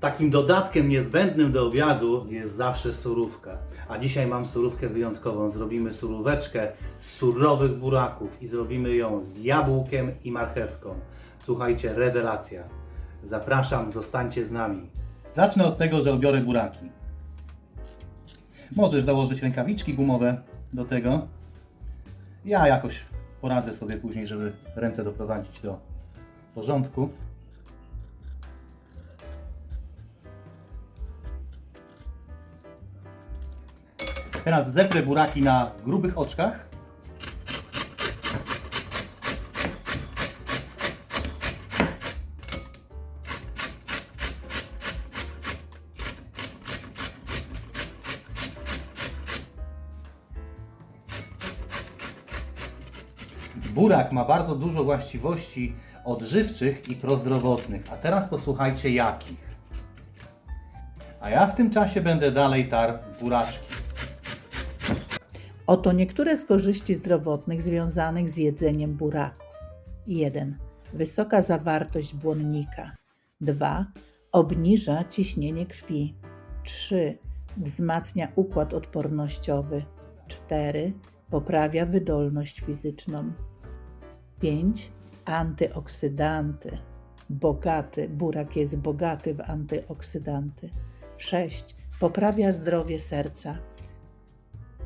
Takim dodatkiem niezbędnym do obiadu jest zawsze surówka. A dzisiaj mam surówkę wyjątkową. Zrobimy suróweczkę z surowych buraków i zrobimy ją z jabłkiem i marchewką. Słuchajcie, rewelacja. Zapraszam, zostańcie z nami. Zacznę od tego, że obiorę buraki. Możesz założyć rękawiczki gumowe do tego. Ja jakoś poradzę sobie później, żeby ręce doprowadzić do porządku. Teraz zeprę buraki na grubych oczkach. Burak ma bardzo dużo właściwości odżywczych i prozdrowotnych. A teraz posłuchajcie jakich. A ja w tym czasie będę dalej tarł buraczki. Oto niektóre z korzyści zdrowotnych związanych z jedzeniem buraków. 1. Wysoka zawartość błonnika. 2. Obniża ciśnienie krwi. 3. Wzmacnia układ odpornościowy. 4. Poprawia wydolność fizyczną. 5. Antyoksydanty. Bogaty, burak jest bogaty w antyoksydanty. 6. Poprawia zdrowie serca.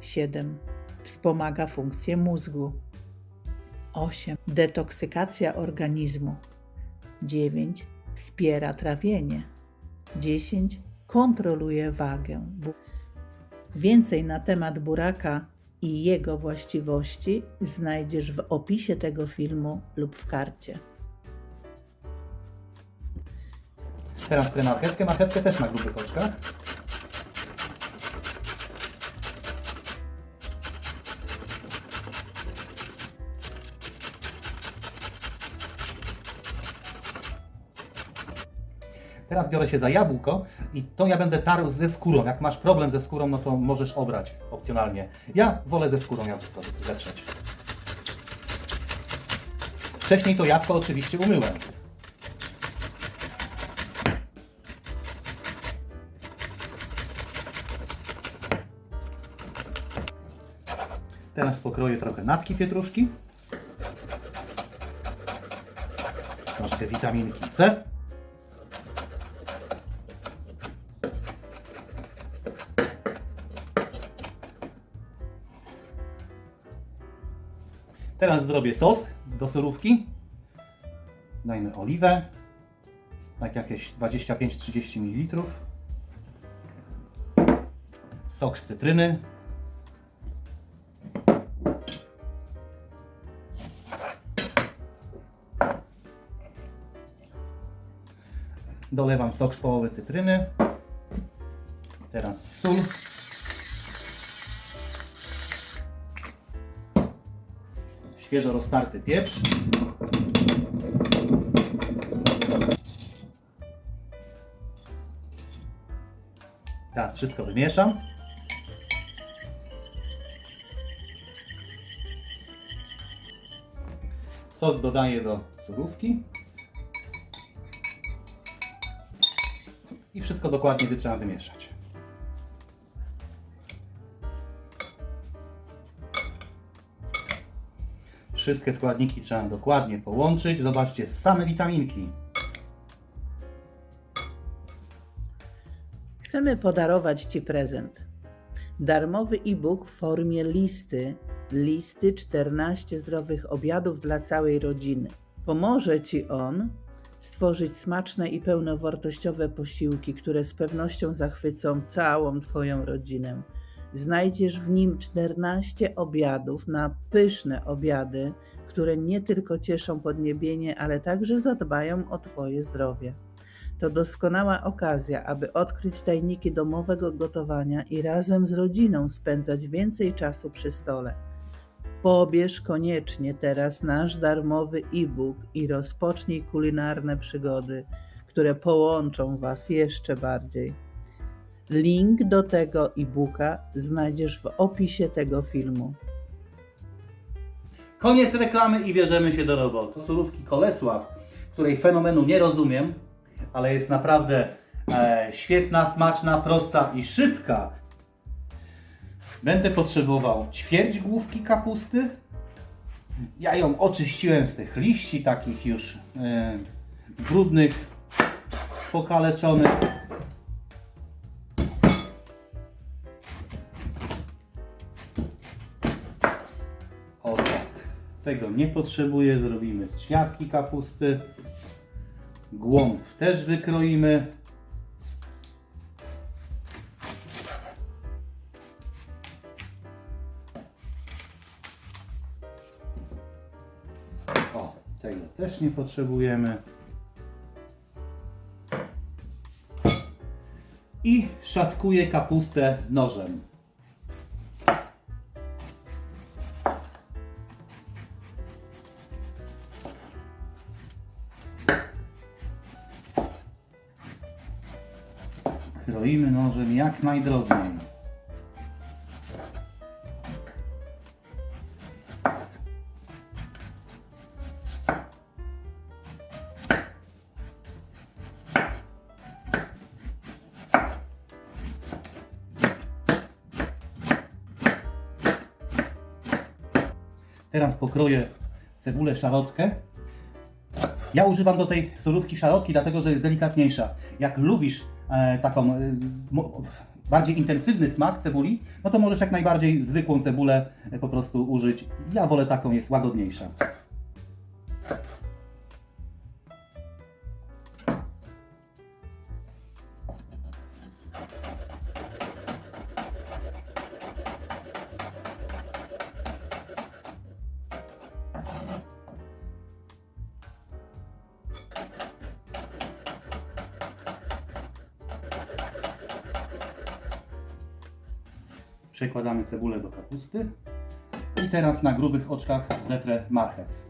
7. Wspomaga funkcję mózgu. 8. Detoksykacja organizmu. 9. Wspiera trawienie. 10. Kontroluje wagę. Więcej na temat buraka i jego właściwości znajdziesz w opisie tego filmu lub w karcie. Teraz tę marchewkę. Marchewkę też na grubych oczkach. Teraz biorę się za jabłko i to ja będę tarł ze skórą. Jak masz problem ze skórą, no to możesz obrać opcjonalnie. Ja wolę ze skórą jabłko zetrzeć. Wcześniej to jabłko oczywiście umyłem. Teraz pokroję trochę natki pietruszki. Troszkę witaminki C. Teraz zrobię sos do surówki. Dajmy oliwę. Tak jakieś 25-30 ml. Sok z cytryny. Dolewam sok z połowy cytryny. Teraz sól. Świeżo roztarty pieprz. Teraz wszystko wymieszam. Sos dodaję do surówki. I wszystko dokładnie trzeba wymieszać. Wszystkie składniki trzeba dokładnie połączyć. Zobaczcie, same witaminki. Chcemy podarować Ci prezent. Darmowy e-book w formie listy. Listy 14 zdrowych obiadów dla całej rodziny. Pomoże Ci on stworzyć smaczne i pełnowartościowe posiłki, które z pewnością zachwycą całą Twoją rodzinę. Znajdziesz w nim 14 obiadów na pyszne obiady, które nie tylko cieszą podniebienie, ale także zadbają o Twoje zdrowie. To doskonała okazja, aby odkryć tajniki domowego gotowania i razem z rodziną spędzać więcej czasu przy stole. Pobierz koniecznie teraz nasz darmowy e-book i rozpocznij kulinarne przygody, które połączą Was jeszcze bardziej. Link do tego e-booka znajdziesz w opisie tego filmu. Koniec reklamy i bierzemy się do roboty. Surówki Kolesław, której fenomenu nie rozumiem, ale jest naprawdę E, świetna, smaczna, prosta i szybka. Będę potrzebował ćwierć główki kapusty. Ja ją oczyściłem z tych liści takich już e, brudnych, pokaleczonych. Tego nie potrzebuję. Zrobimy z ćwiartki kapusty. Głąb też wykroimy. O, tego też nie potrzebujemy. I szatkuję kapustę nożem. Najdrobniej. Teraz pokroję cebulę szarotkę. Ja używam do tej surówki szarotki, dlatego że jest delikatniejsza. Jak lubisz e, taką e, bardziej intensywny smak cebuli, no to możesz jak najbardziej zwykłą cebulę po prostu użyć. Ja wolę taką, jest łagodniejsza. Przekładamy cebulę do kapusty. I teraz na grubych oczkach zetrę marchew.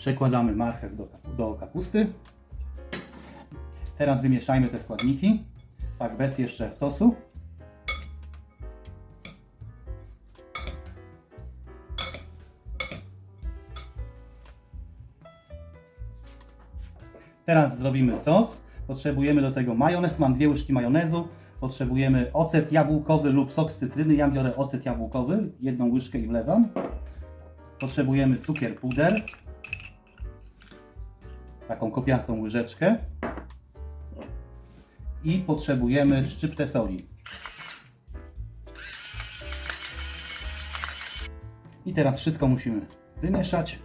Przekładamy marchew do, do kapusty. Teraz wymieszajmy te składniki. Tak, bez jeszcze sosu. Teraz zrobimy sos. Potrzebujemy do tego majonez. Mam dwie łyżki majonezu. Potrzebujemy ocet jabłkowy lub sok z cytryny. Ja biorę ocet jabłkowy. Jedną łyżkę i wlewam. Potrzebujemy cukier puder taką kopiastą łyżeczkę i potrzebujemy szczyptę soli. I teraz wszystko musimy wymieszać.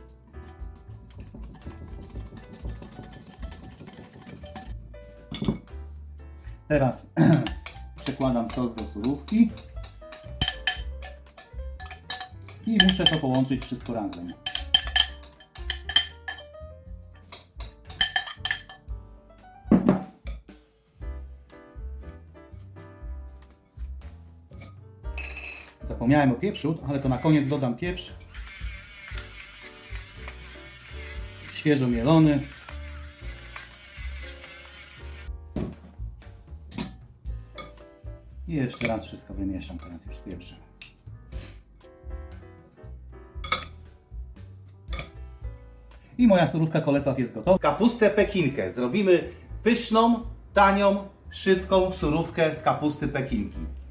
Teraz przekładam sos do surówki i muszę to połączyć wszystko razem. Zapomniałem o pieprzu, ale to na koniec dodam pieprz. Świeżo mielony. I jeszcze raz wszystko wymieszam teraz już z pieprzem. I moja surówka kolesaw jest gotowa. Kapustę pekinkę. Zrobimy pyszną, tanią, szybką surówkę z kapusty pekinki.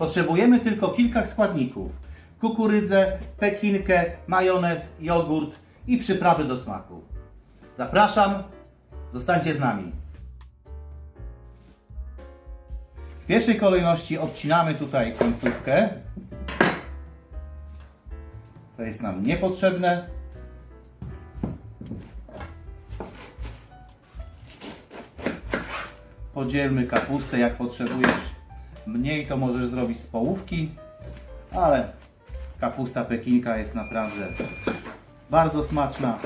Potrzebujemy tylko kilka składników. Kukurydzę, pekinkę, majonez, jogurt i przyprawy do smaku. Zapraszam, zostańcie z nami. W pierwszej kolejności odcinamy tutaj końcówkę. To jest nam niepotrzebne. Podzielmy kapustę jak potrzebujesz. Mniej to możesz zrobić z połówki, ale kapusta pekinka jest naprawdę bardzo smaczna.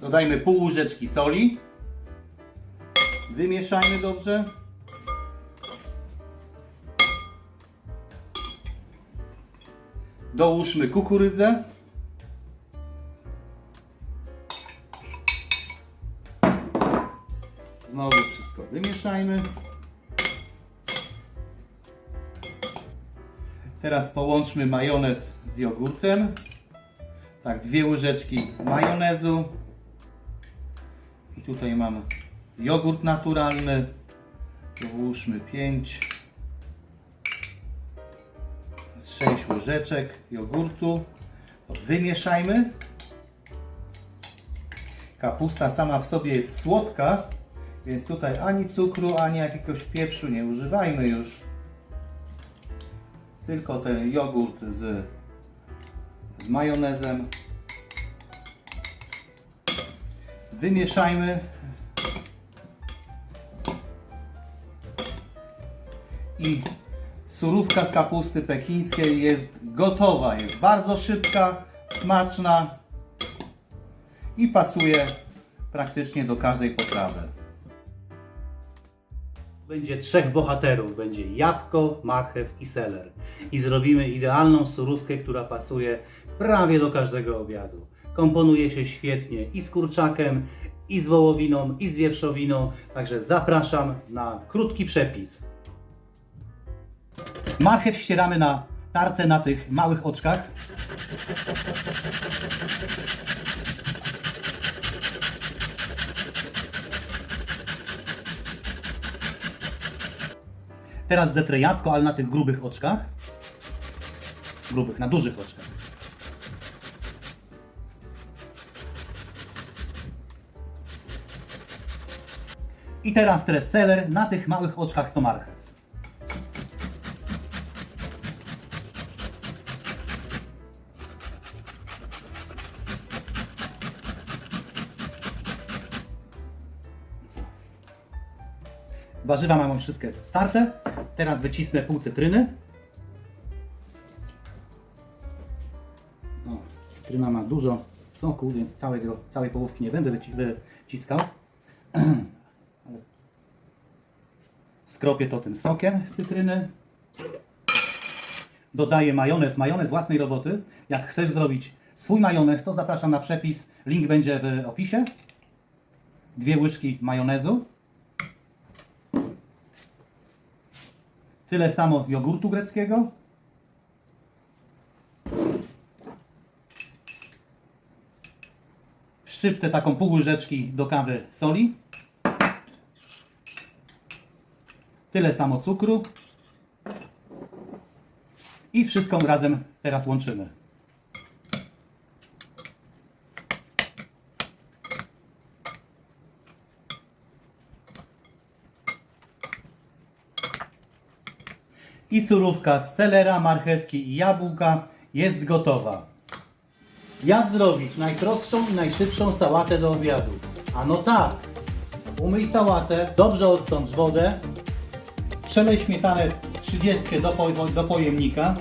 Dodajmy pół łyżeczki soli. Wymieszajmy dobrze. Dołóżmy kukurydzę. Teraz połączmy majonez z jogurtem. Tak, dwie łyżeczki majonezu. I tutaj mam jogurt naturalny. Dołóżmy 5 6 łyżeczek jogurtu. Wymieszajmy. Kapusta sama w sobie jest słodka, więc tutaj ani cukru, ani jakiegoś pieprzu nie używajmy już. Tylko ten jogurt z, z majonezem. Wymieszajmy. I surówka z kapusty pekińskiej jest gotowa. Jest bardzo szybka, smaczna i pasuje praktycznie do każdej potrawy. Będzie trzech bohaterów. Będzie jabłko, marchew i seler. I zrobimy idealną surówkę, która pasuje prawie do każdego obiadu. Komponuje się świetnie i z kurczakiem, i z wołowiną, i z wieprzowiną. Także zapraszam na krótki przepis. Marchew ścieramy na tarce na tych małych oczkach. Teraz zetrę jabłko, ale na tych grubych oczkach. Grubych, na dużych oczkach. I teraz seler na tych małych oczkach co marchew. Warzywa mamy wszystkie starte. Teraz wycisnę pół cytryny. O, cytryna ma dużo soku, więc całego, całej połówki nie będę wyci wyciskał. Skropię to tym sokiem z cytryny. Dodaję majonez, majonez własnej roboty. Jak chcesz zrobić swój majonez, to zapraszam na przepis. Link będzie w opisie. Dwie łyżki majonezu. Tyle samo jogurtu greckiego. Szczyptę taką pół łyżeczki do kawy soli. Tyle samo cukru. I wszystko razem teraz łączymy. I surówka z selera, marchewki i jabłka jest gotowa. Jak zrobić najprostszą i najszybszą sałatę do obiadu? Ano tak. Umyj sałatę, dobrze odsącz wodę, przelej śmietanę 30 do, po, do pojemnika,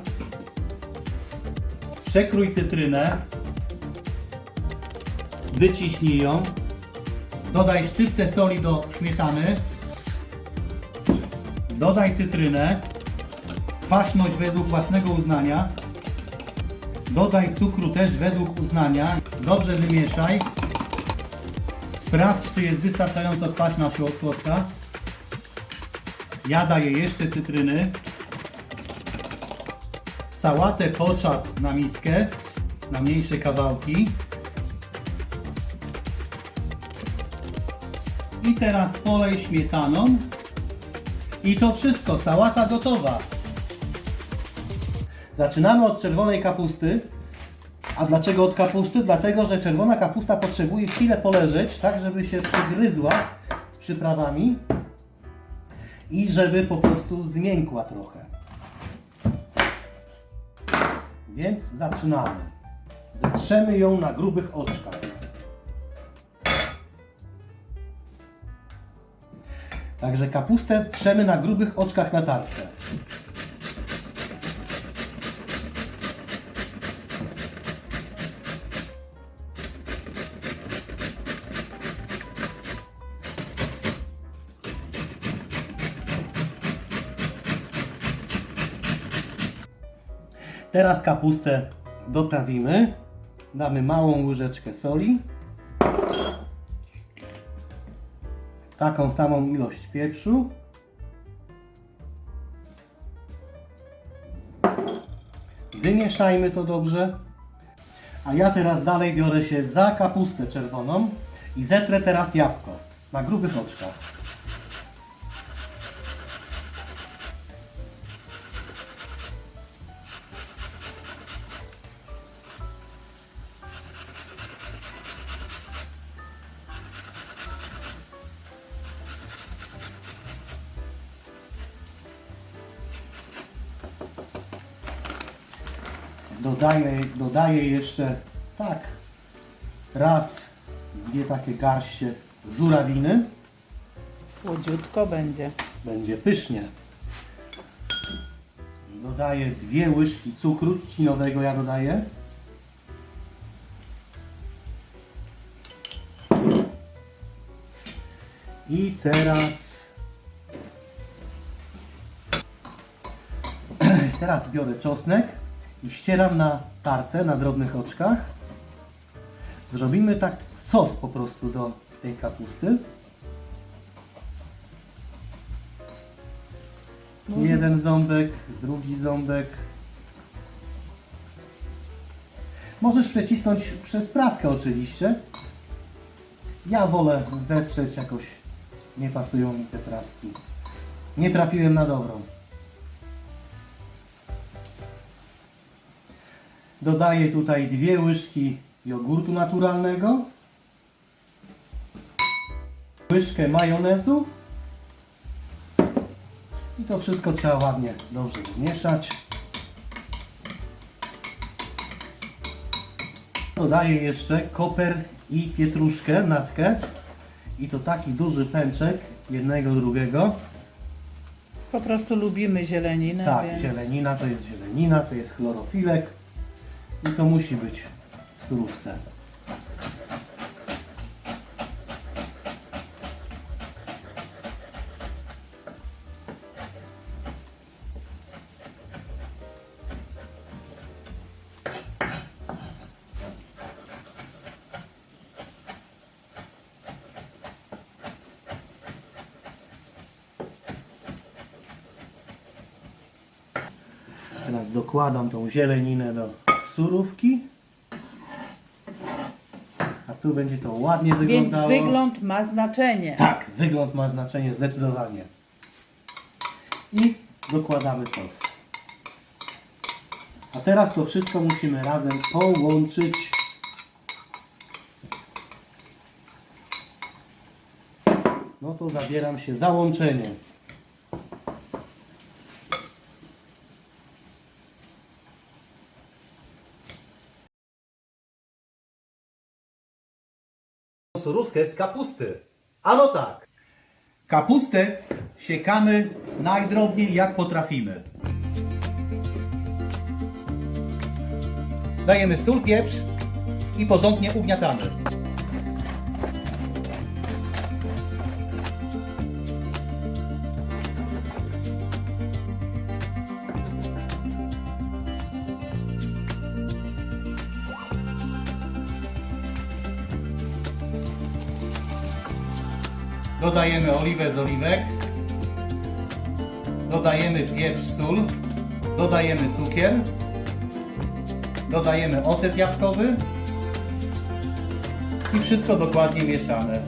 przekrój cytrynę, wyciśnij ją, dodaj szczyptę soli do śmietany, dodaj cytrynę, kwaśność według własnego uznania. Dodaj cukru też według uznania. Dobrze wymieszaj. Sprawdź, czy jest wystarczająco kwaśna słodka. Ja daję jeszcze cytryny. Sałatę poczap na miskę, na mniejsze kawałki. I teraz polej śmietaną. I to wszystko, sałata gotowa. Zaczynamy od czerwonej kapusty. A dlaczego od kapusty? Dlatego, że czerwona kapusta potrzebuje chwilę poleżeć, tak żeby się przygryzła z przyprawami i żeby po prostu zmiękła trochę. Więc zaczynamy. Zetrzemy ją na grubych oczkach. Także kapustę trzemy na grubych oczkach na tarce. Teraz kapustę doprawimy. Damy małą łyżeczkę soli. Taką samą ilość pieprzu. Wymieszajmy to dobrze. A ja teraz dalej biorę się za kapustę czerwoną i zetrę teraz jabłko na grubych oczkach. Dodaję, dodaję jeszcze tak raz, dwie takie garście żurawiny. Słodziutko będzie. Będzie pysznie. Dodaję dwie łyżki cukru trzcinowego, ja dodaję. I teraz teraz biorę czosnek ścieram na tarce, na drobnych oczkach. Zrobimy tak sos po prostu do tej kapusty. Jeden ząbek, drugi ząbek. Możesz przecisnąć przez praskę oczywiście. Ja wolę zetrzeć jakoś. Nie pasują mi te praski. Nie trafiłem na dobrą. Dodaję tutaj dwie łyżki jogurtu naturalnego. Łyżkę majonezu. I to wszystko trzeba ładnie dobrze wymieszać. Dodaję jeszcze koper i pietruszkę, natkę. I to taki duży pęczek, jednego, drugiego. Po prostu lubimy zieleninę, Tak, więc zielenina to jest zielenina, to jest chlorofilek. I to musi być w surówce. Teraz dokładam tą zieleninę do surówki. A tu będzie to ładnie Więc wyglądało. wygląd ma znaczenie. Tak, wygląd ma znaczenie zdecydowanie. I dokładamy sos. A teraz to wszystko musimy razem połączyć. No to zabieram się za łączenie. Surówkę z kapusty. Ano tak. Kapustę siekamy najdrobniej jak potrafimy. Dajemy sól, pieprz i porządnie ugniatamy. Dodajemy oliwę z oliwek. Dodajemy pieprz, sól. Dodajemy cukier. Dodajemy ocet jabłkowy. I wszystko dokładnie mieszamy.